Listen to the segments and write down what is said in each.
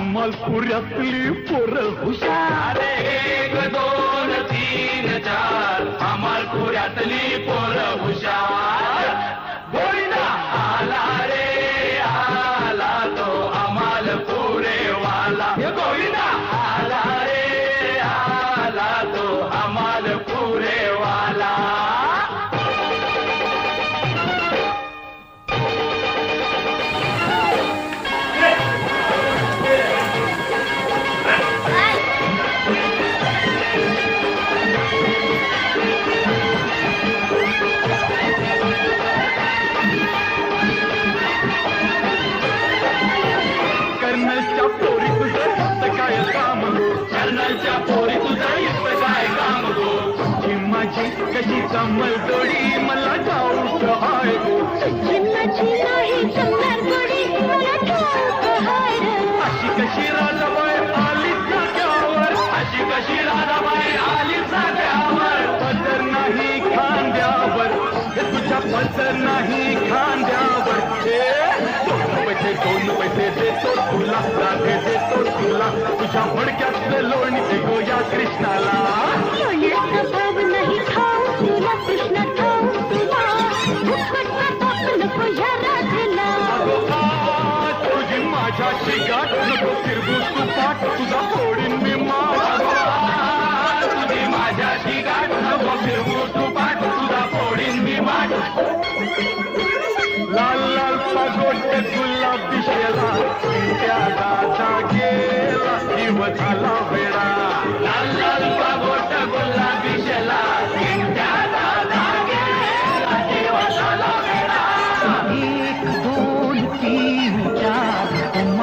चार अमलपुरातली पोरं हुशार माझी कशी कमल जोडी मला ठाऊक हाय गो. चिन्नाची नाही जमणार गोडी मला ठाऊक हाय. अशी कशी राजाबाई आली जाग्यावर अशी कशी राजाबाई आली जाग्यावर. पदर नाही खांद्यावर हे तुझ्या पदर नाही खांद्यावर. दोन पैसे दोन पैसे देतो तुला राधे देतो तुला. तुझ्या फडक्यातलं लोणी दे गो या कृष्णाला. तुझी माझ्याशी गाठ नको फिरवू तू पाठ तुझा फोडीन मी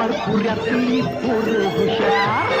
अमरपुऱ्यातली पोर हुशार.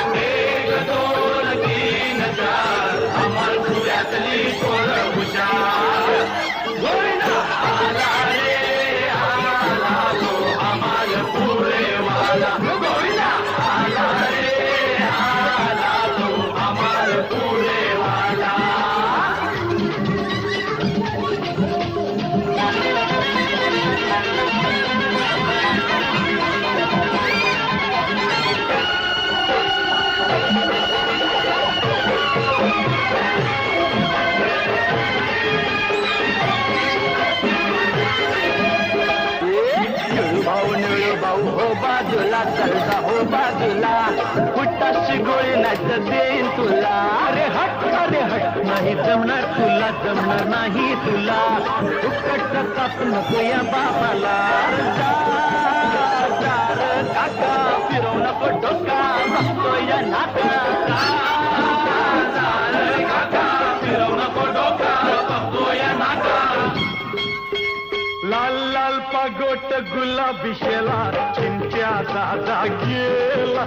बाजूला हो बाजूला. फुटाशी गोळी नाच देईन तुला. अरे हट अरे हट. नाही जमणार तुला जमणार नाही तुला. फुकटचा ताप नको या बाबाला जा, काका फिरवू नको डोका. पागोट गुलाबी शेला चिंच्या दादा गेला